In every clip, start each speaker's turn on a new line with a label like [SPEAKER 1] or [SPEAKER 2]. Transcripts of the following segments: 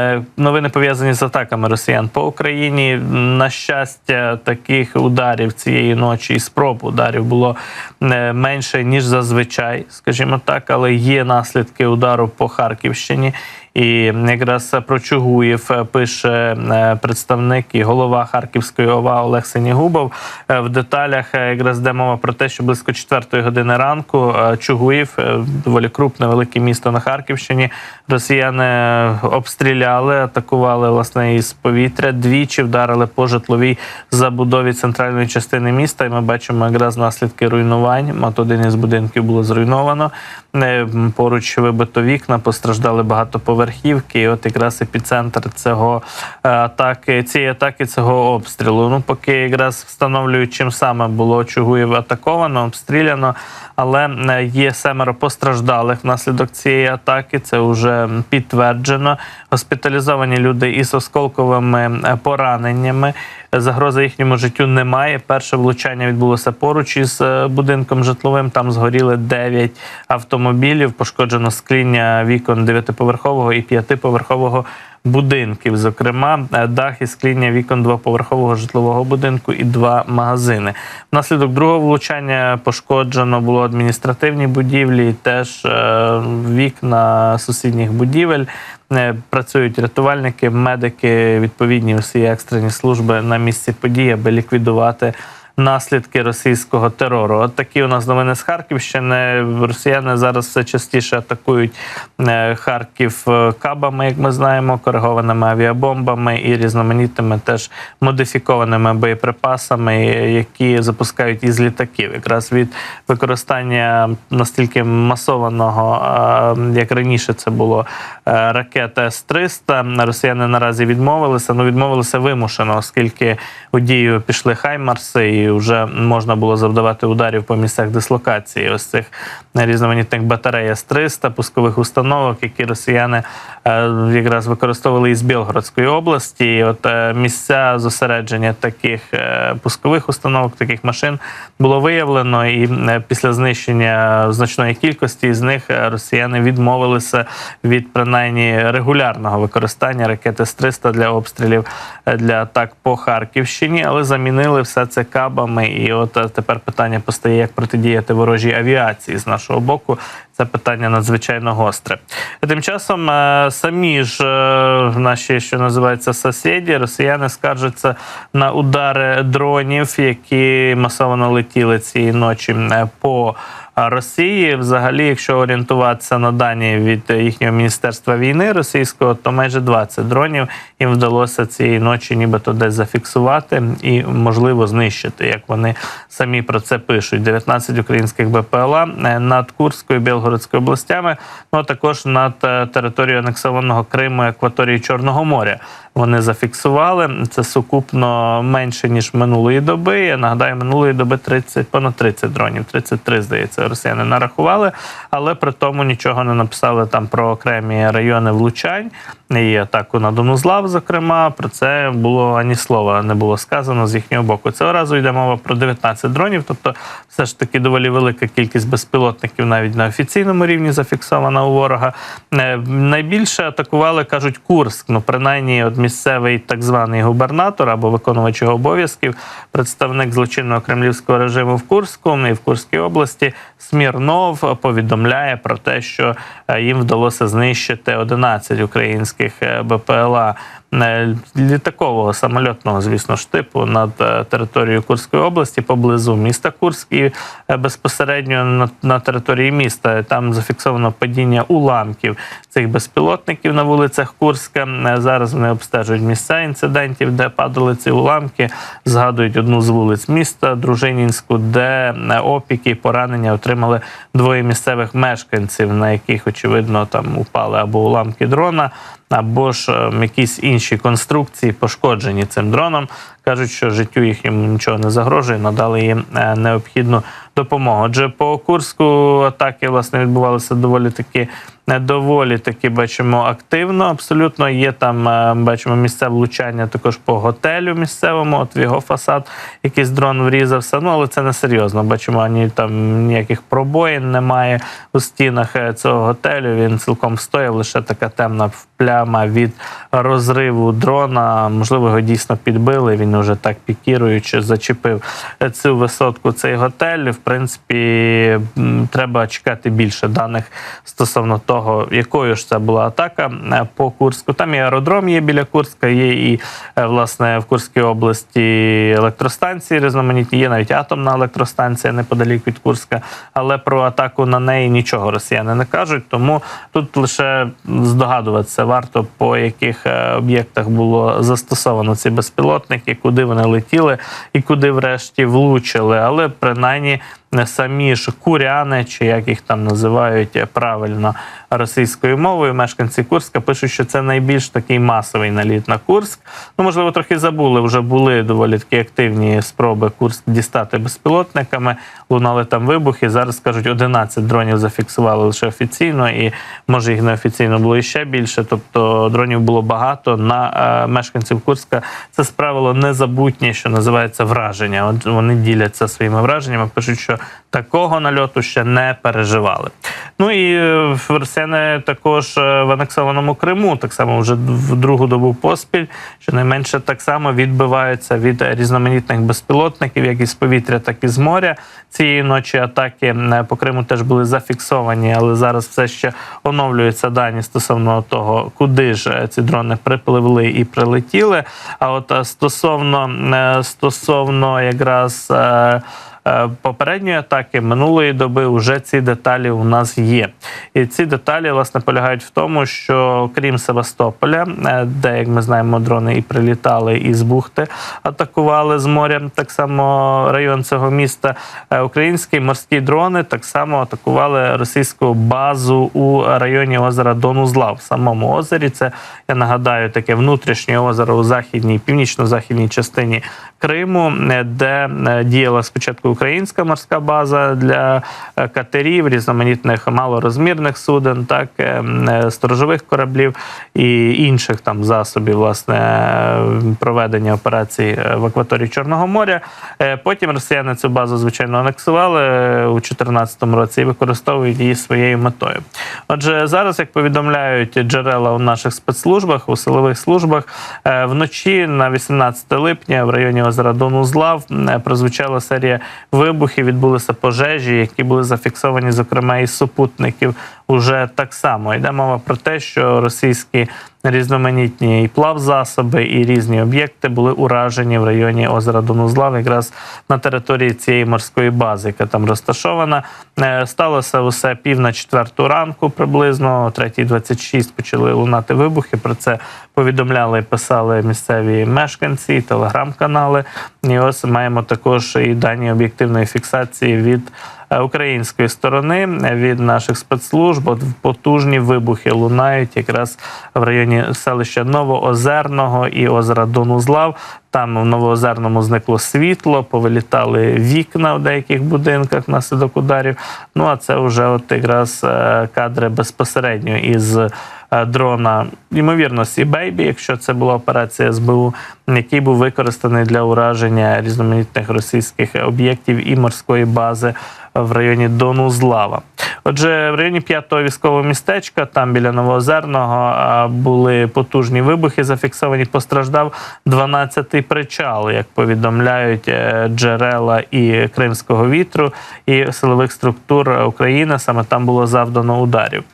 [SPEAKER 1] Е, Новини пов'язані з атаками росіян по Україні. На щастя, таких ударів цієї ночі і спроб ударів було е, менше ніж зазвичай, скажімо так, але є наслідки удару по Харківщині. І якраз про Чугуєв е, пише е, представник і голова Харківської ОВА Олег Сенігубов. Е, В деталях якраз йде мова про те, що близько 4 години ранку Чугуїв, доволі крупне велике місто на Харківщині. Росіяни обстріляли, атакували власне із повітря. Двічі вдарили по житловій забудові центральної частини міста. І ми бачимо якраз наслідки руйнувань. От один із будинків було зруйновано. Поруч вибито вікна, постраждали багатоповерхівки. І от якраз епіцентр цього е, атаки, цієї атаки, цього обстрілу. Ну, поки якраз встановлюють, чим саме було Чугуєв атаковано, обстріляно, але е, є семеро постраждалих внаслідок цієї атаки. Це вже підтверджено. Госпіталізовані люди із осколковими е, пораненнями. Загрози їхньому життю немає. Перше влучання відбулося поруч із будинком житловим. Там згоріли 9 автомобілів, пошкоджено скління вікон 9-поверхового і 5-поверхового будинків. Зокрема, е, дах і скління вікон двоповерхового житлового будинку і два магазини. Внаслідок другого влучання пошкоджено було адміністративні будівлі, теж е, вікна сусідніх будівель. Е, Працюють рятувальники, медики, відповідні всі екстрені служби на місці події, аби ліквідувати наслідки російського терору. От такі у нас новини з Харківщини. Росіяни зараз все частіше атакують е, Харків е, кабами, як ми знаємо, коригованими авіабомбами і різноманітними теж модифікованими боєприпасами, які запускають із літаків. Якраз від використання настільки масованого, е, як раніше це було е, ракет С-300, росіяни наразі відмовилися. Ну відмовилися вимушено, оскільки у дію пішли Хаймарси, і вже можна було завдавати ударів по місцях дислокації ось цих різноманітних батарей С-300, пускових установок, які росіяни е, якраз використовували із Білгородської області. І от е, місця зосередження таких е, пускових установок, таких машин було виявлено, і після знищення значної кількості з них росіяни відмовилися від принаймні регулярного використання ракети С-300 для обстрілів для атак по Харківщині, але замінили все це кабами. І от е, тепер питання постає, як протидіяти ворожій авіації з нашого боку. Це питання надзвичайно гостре. Тим часом е, самі ж е, наші, що називається сусіді, росіяни скаржаться на удари дронів, які масово летіли цієї ночі е, по Росії. Взагалі, якщо орієнтуватися на дані від їхнього міністерства війни російського, то майже 20 дронів їм вдалося цієї ночі, нібито десь зафіксувати і можливо знищити, як вони самі про це пишуть. 19 українських БПЛА над Курською і Білгородською областями, ну а також над е, територією анексованого Криму і акваторії Чорного моря. Вони зафіксували це сукупно менше ніж минулої доби. Я нагадаю, минулої доби 30, понад 30 дронів, 33, здається, росіяни нарахували, але при тому нічого не написали там про окремі райони влучань і атаку на Донузлав. Зокрема, про це було ані слова не було сказано з їхнього боку. Цього разу йде мова про 19 дронів, тобто все ж таки доволі велика кількість безпілотників навіть на офіційному рівні зафіксована у ворога. Е, Найбільше атакували, кажуть, Курск. Ну, принаймні, от місцевий так званий губернатор або виконувач його обов'язків, представник злочинного кремлівського режиму в Курську і в Курській області Смірнов повідомляє про те, що е, їм вдалося знищити 11 українських е, БПЛА е, літакового самольотного, звісно ж, типу над територією Курської області, поблизу міста Курськ і безпосередньо на, на території міста. Там зафіксовано падіння уламків цих безпілотників на вулицях Курська. Зараз вони обстежують місця інцидентів, де падали ці уламки. Згадують одну з вулиць міста Дружинінську, де е, опіки і поранення отримали двоє місцевих мешканців, на яких очевидно там упали або уламки дрона або ж е, якісь інші конструкції пошкоджені цим дроном. Кажуть, що життю їхньому нічого не загрожує, надали їм е, необхідну допомогу. Отже, по Курську атаки власне відбувалися доволі таки. е, Доволі таки бачимо активно. Абсолютно є там, е, бачимо місцеве влучання також по готелю місцевому. От в його фасад якийсь дрон врізався. Ну але це не серйозно. Бачимо, ані там ніяких пробоїн немає у стінах цього готелю. Він цілком стояв, лише така темна пляма від розриву дрона. Можливо, його дійсно підбили. Він вже так пікіруючи зачепив цю висотку. Цей готель. В принципі, треба чекати більше даних стосовно того, якою ж це була атака е, по Курську. Там і аеродром є біля Курська, є і е, власне в Курській області електростанції різноманітні. Є навіть атомна електростанція неподалік від Курська. Але про атаку на неї нічого росіяни не кажуть. Тому тут лише здогадуватися варто по яких е, об'єктах було застосовано ці безпілотники, куди вони летіли і куди врешті влучили. Але принаймні самі ж куряни, чи як їх там називають е, правильно російською мовою, мешканці Курська пишуть, що це найбільш такий масовий наліт на Курськ. Ну, можливо, трохи забули. Вже були доволі такі активні спроби Курськ дістати безпілотниками. Лунали там вибухи. Зараз кажуть, 11 дронів зафіксували лише офіційно, і може їх неофіційно було іще більше. Тобто дронів було багато на е, мешканців Курська. Це справило незабутнє, що називається враження. От вони діляться своїми враженнями, пишуть, що такого нальоту ще не переживали. Ну і е, росіяни також е, в анексованому Криму, так само вже в другу добу поспіль, щонайменше так само відбиваються від різноманітних безпілотників, як із повітря, так і з моря. Цієї ночі атаки по Криму теж були зафіксовані, але зараз все ще оновлюються дані стосовно того, куди ж е, ці дрони припливли і прилетіли. А от стосовно стосовно якраз. Е, Попередньої атаки минулої доби вже ці деталі у нас є, і ці деталі власне полягають в тому, що крім Севастополя, е, де як ми знаємо, дрони і прилітали із бухти, атакували з моря. Так само район цього міста. е, Українські морські дрони так само атакували російську базу у районі озера Донузла. В самому озері це я нагадаю таке внутрішнє озеро у західній, північно-західній частині Криму, де діяла спочатку українська морська база для е, катерів, різноманітних малорозмірних суден, так е, е, сторожових кораблів і інших там засобів власне проведення операцій в акваторії Чорного моря. Потім росіяни цю базу звичайно анексували у 2014 році і використовують її своєю метою. Отже, зараз, як повідомляють джерела у наших спецслужбах, у силових службах, вночі на 18 липня в районі озера Донузлав прозвучала серія вибухів, відбулися пожежі, які були зафіксовані, зокрема, із супутників. Уже так само йде мова про те, що російські різноманітні і плавзасоби, і різні об'єкти були уражені в районі озера Донузлав, якраз на території цієї морської бази, яка там розташована. Е, Сталося усе пів на четверту ранку, приблизно о 3.26 почали лунати вибухи. Про це повідомляли писали місцеві мешканці, телеграм-канали. І ось маємо також і дані об'єктивної фіксації від е, української сторони від наших спецслужб. От потужні вибухи лунають якраз в районі селища Новоозерного і озера Донузлав. Там в Новоозерному зникло світло, повилітали вікна в деяких будинках внаслідок ударів. Ну а це вже от якраз е, кадри безпосередньо із е, дрона, ймовірно, Сі-Бейбі, якщо це була операція СБУ, який був використаний для ураження різноманітних російських об'єктів і морської бази в районі Донузлава. Отже, в районі п'ятого військового містечка, там біля Новоозерного, були потужні вибухи зафіксовані. Постраждав 12-й причал, як повідомляють е, джерела і Кримського вітру, і силових структур України. Саме там було завдано ударів.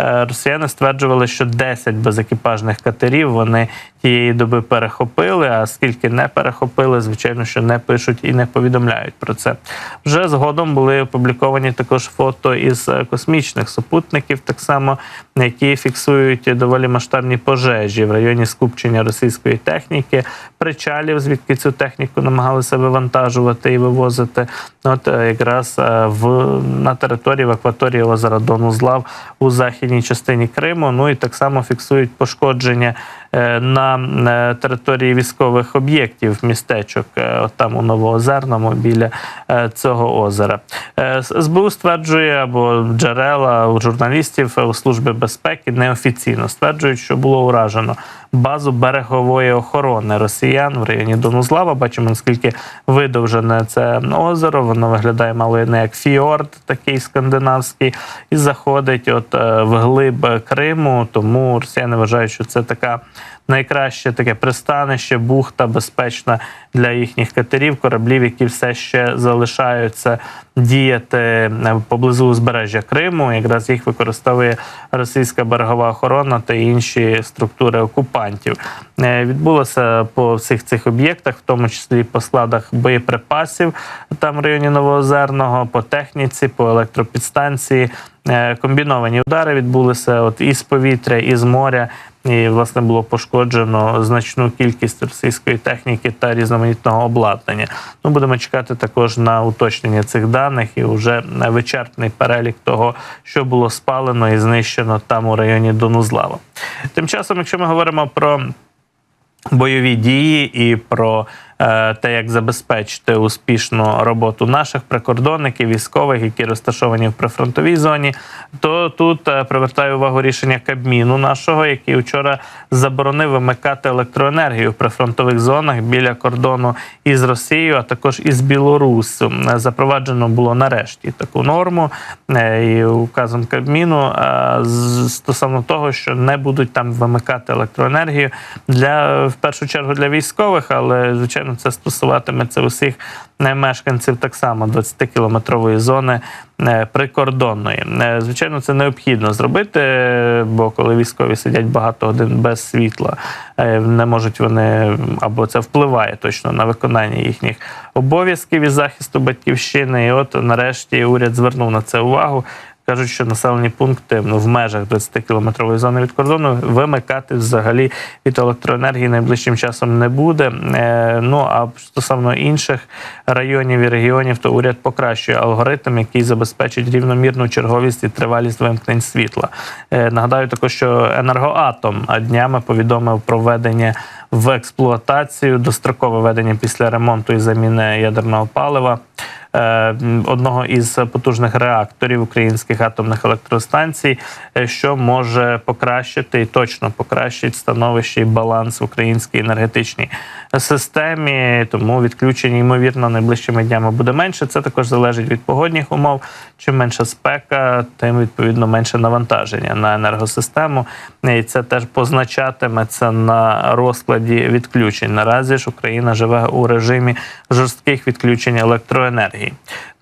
[SPEAKER 1] Е, Росіяни стверджували, що 10 безекіпажних катерів вони тієї доби перехопили. А скільки не перехопили, звичайно, що не пишуть і не повідомляють про це. Вже згодом були опубліковані також фото із е, космічних супутників, так само які фіксують доволі масштабні пожежі в районі скупчення російської техніки, причалів, звідки цю техніку намагалися вивантажувати і вивозити. От е, якраз е, в на території в акваторії озера Донузлав у західній частині Криму. Ну і так само фіксують пошкодження на е, території військових об'єктів містечок, е, там у Новоозерному біля е, цього озера. Е, СБУ стверджує або джерела у журналістів е, у служби безпеки неофіційно стверджують, що було уражено базу берегової охорони росіян в районі Донузлава. Бачимо наскільки видовжене це озеро. Воно виглядає мало не як фіорд, такий скандинавський, і заходить от е, вглиб Криму. Тому росіяни вважають, що це така найкраще таке пристанище, бухта безпечна для їхніх катерів, кораблів, які все ще залишаються діяти е, поблизу узбережжя Криму. Якраз їх використовує російська берегова охорона та інші структури окупантів. Е, Відбулося по всіх цих об'єктах, в тому числі по складах боєприпасів там в районі Новоозерного, по техніці, по електропідстанції. Е, Комбіновані удари відбулися от із повітря, із моря, і власне було пошкоджено значну кількість російської техніки та різноманітного обладнання. Ну будемо чекати також на уточнення цих даних і вже вичерпний перелік того, що було спалено і знищено там у районі Донузлава. Тим часом, якщо ми говоримо про бойові дії і про те, як забезпечити успішну роботу наших прикордонників, військових, які розташовані в прифронтовій зоні, то тут е, привертаю увагу рішення Кабміну нашого, який вчора заборонив вимикати електроенергію в прифронтових зонах біля кордону із Росією, а також із Білоруссю. Е, Запроваджено було нарешті таку норму е, і указом Кабміну е, стосовно того, що не будуть там вимикати електроенергію для в першу чергу для військових, але звичайно це стосуватиметься усіх мешканців так само 20-кілометрової зони е, прикордонної. Е, Звичайно, це необхідно зробити, бо коли військові сидять багато годин без світла, е, не можуть вони або це впливає точно на виконання їхніх обов'язків із захисту батьківщини. І от нарешті уряд звернув на це увагу. Кажуть, що населені пункти ну, в межах 20-кілометрової зони від кордону вимикати взагалі від електроенергії найближчим часом не буде. Е, ну а стосовно інших районів і регіонів, то уряд покращує алгоритм, який забезпечить рівномірну черговість і тривалість вимкнень світла. Е, нагадаю також, що енергоатом днями повідомив про введення в експлуатацію дострокове введення після ремонту і заміни ядерного палива одного із потужних реакторів українських атомних електростанцій, е, що може покращити і точно покращить становище і баланс в українській енергетичній системі. Тому відключення, ймовірно, найближчими днями буде менше. Це також залежить від погодних умов. Чим менша спека, тим відповідно менше навантаження на енергосистему. І це теж позначатиметься на розкладі відключень. Наразі ж Україна живе у режимі жорстких відключень електроенергії. Okay.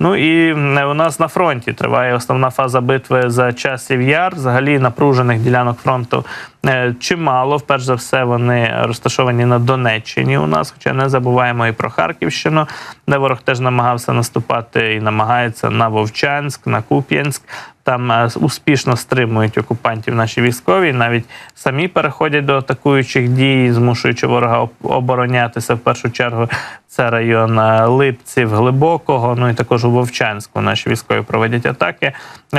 [SPEAKER 1] Ну і у нас на фронті триває основна фаза битви за часів яр. Взагалі напружених ділянок фронту е, чимало. Вперш за все, вони розташовані на Донеччині. У нас, хоча не забуваємо і про Харківщину, де ворог теж намагався наступати і намагається на Вовчанськ, на Куп'янськ. Там е, успішно стримують окупантів наші військові, навіть самі переходять до атакуючих дій, змушуючи ворога оборонятися в першу чергу. Це район е, Липців, Глибокого, ну і також у Вовчанську. Наші військові проводять атаки.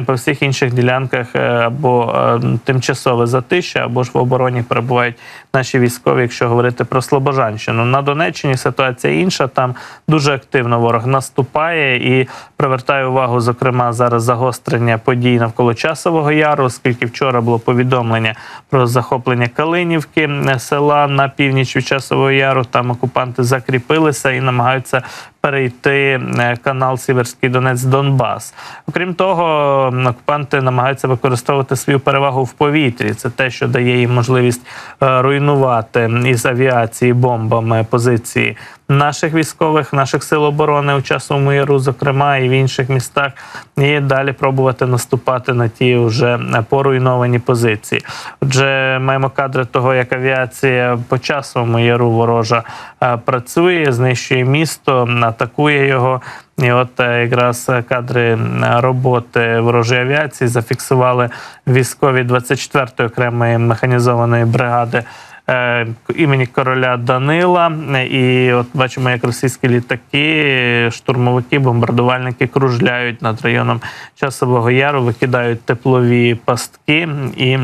[SPEAKER 1] По всіх інших ділянках е, або е, тимчасове затища, або ж в обороні перебувають наші військові, якщо говорити про Слобожанщину. На Донеччині ситуація інша. Там дуже активно ворог наступає і привертає увагу, зокрема, зараз загострення подій навколо часового яру, оскільки вчора було повідомлення про захоплення Калинівки е, села на північ від часового яру. Там окупанти закріпилися і намагаються перейти канал Сіверський Донець Донбас. Окрім того, окупанти намагаються використовувати свою перевагу в повітрі. Це те, що дає їм можливість е, руйнувати із авіації бомбами позиції наших військових, наших сил оборони у часовому яру, зокрема і в інших містах, і далі пробувати наступати на ті вже поруйновані позиції. Отже, маємо кадри того, як авіація по часовому яру ворожа е, працює, знищує місто, атакує його. І от е, якраз кадри роботи ворожої авіації зафіксували військові 24-ї окремої механізованої бригади е, імені короля Данила. І от бачимо, як російські літаки, штурмовики, бомбардувальники кружляють над районом Часового Яру, викидають теплові пастки і.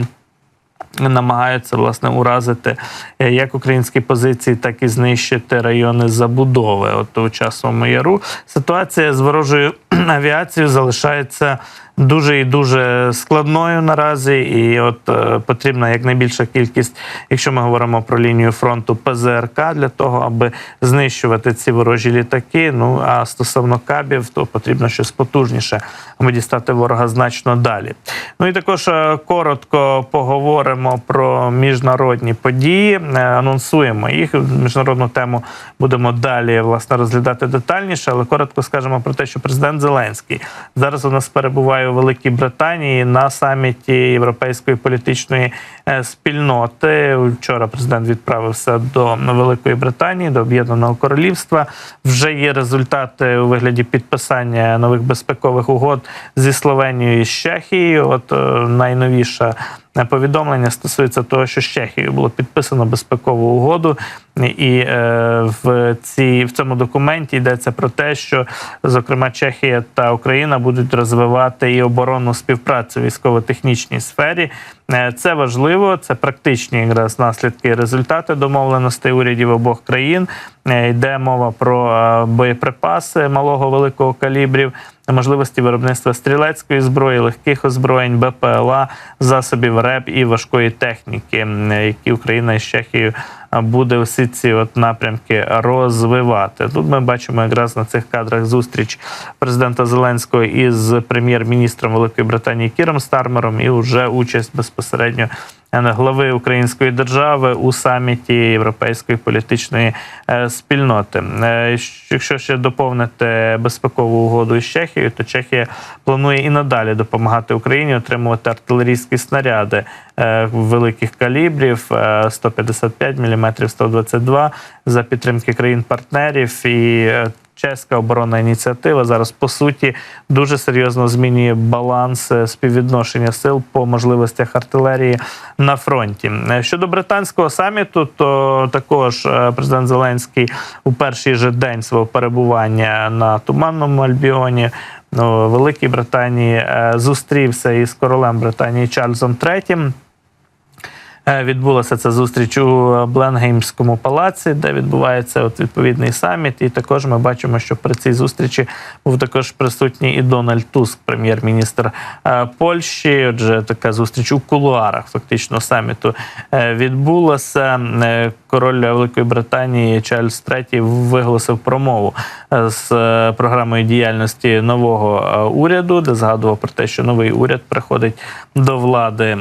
[SPEAKER 1] Намагаються власне уразити е, як українські позиції, так і знищити райони забудови. От у часовому яру ситуація з ворожою авіацією залишається. Дуже і дуже складною наразі, і от е, потрібна якнайбільша кількість, якщо ми говоримо про лінію фронту ПЗРК, для того, аби знищувати ці ворожі літаки. Ну а стосовно кабів, то потрібно щось потужніше, аби дістати ворога значно далі. Ну і також е, коротко поговоримо про міжнародні події. Е, Анонсуємо їх. Міжнародну тему будемо далі власне розглядати детальніше, але коротко скажемо про те, що президент Зеленський зараз у нас перебуває Великій Британії на саміті Європейської політичної е, спільноти. Вчора президент відправився до Великої Британії, до Об'єднаного Королівства. Вже є результати у вигляді підписання нових безпекових угод зі Словенією і з Чехією. От е, найновіша повідомлення стосується того, що з Чехією було підписано безпекову угоду, і е, в цій в цьому документі йдеться про те, що зокрема Чехія та Україна будуть розвивати і оборонну співпрацю в військово-технічній сфері. Е, Це важливо, це практичні якраз наслідки і результати домовленостей урядів обох країн. Е, Йде мова про е, боєприпаси малого великого калібрів, можливості виробництва стрілецької зброї, легких озброєнь, БПЛА, засобів РЕП і важкої техніки, які Україна із Чехією буде усі ці от напрямки розвивати. Тут ми бачимо якраз на цих кадрах зустріч президента Зеленського із прем'єр-міністром Великої Британії Кіром Стармером і вже участь безпосередньо е, глави Української держави у саміті Європейської політичної е, спільноти. Е, Якщо ще доповнити безпекову угоду із Чехією, то Чехія планує і надалі допомагати Україні отримувати артилерійські снаряди великих калібрів е, 155 мм, 122 за підтримки країн-партнерів і. е, Чеська оборонна ініціатива зараз по суті дуже серйозно змінює баланс е, співвідношення сил по можливостях артилерії на фронті. Е, Щодо британського саміту, то також е, президент Зеленський у перший же день свого перебування на туманному Альбіоні. Ну, Великій Британії е, зустрівся із королем Британії Чарльзом III. Е, Відбулася ця зустріч у Бленгеймському палаці, де відбувається от відповідний саміт. І також ми бачимо, що при цій зустрічі був також присутній і Дональд Туск, прем'єр-міністр е, Польщі. Отже, така зустріч у кулуарах фактично саміту е, відбулася. Король Великої Британії Чарльз III виголосив промову е, з е, програмою діяльності нового е, уряду, де згадував про те, що новий уряд приходить до влади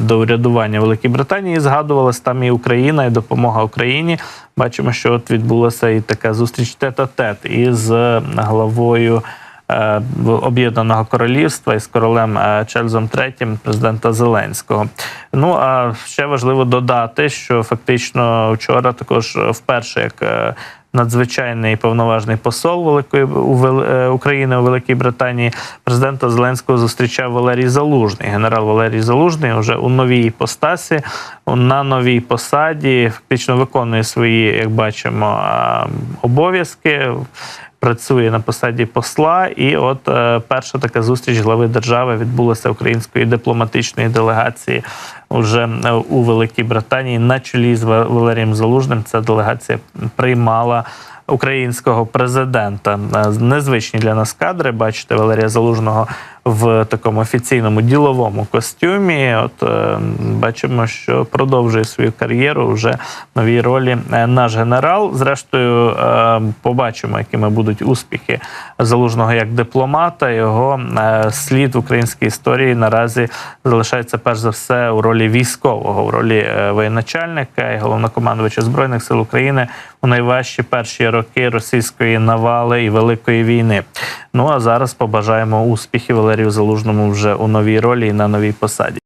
[SPEAKER 1] до урядування Великої Британії. Згадувалась там і Україна, і допомога Україні. Бачимо, що от відбулася і така зустріч тет-а-тет із е, главою. Е, Об'єднаного королівства із королем е, Чарльзом III, президента Зеленського. Ну а ще важливо додати, що фактично вчора також е, вперше як надзвичайний повноважний посол Великої України у Великій Британії президента Зеленського зустрічав Валерій Залужний. Генерал Валерій Залужний вже у новій постасі, на новій посаді, фактично виконує свої, як бачимо, обов'язки працює на посаді посла. І от е, перша така зустріч глави держави відбулася української дипломатичної делегації вже е, у Великій Британії на чолі з Валерієм Залужним. Ця делегація приймала. Українського президента Е, незвичні для нас кадри. Бачите Валерія Залужного в такому офіційному діловому костюмі. От е, бачимо, що продовжує свою кар'єру вже в новій ролі наш генерал. Зрештою, побачимо, якими будуть успіхи залужного як дипломата. Його слід в українській історії наразі залишається перш за все у ролі військового, в ролі е, воєначальника і головнокомандувача збройних сил України у найважчі перші роки російської навали і великої війни. Ну а зараз побажаємо успіхів Валерію Залужному вже у новій ролі і на новій посаді.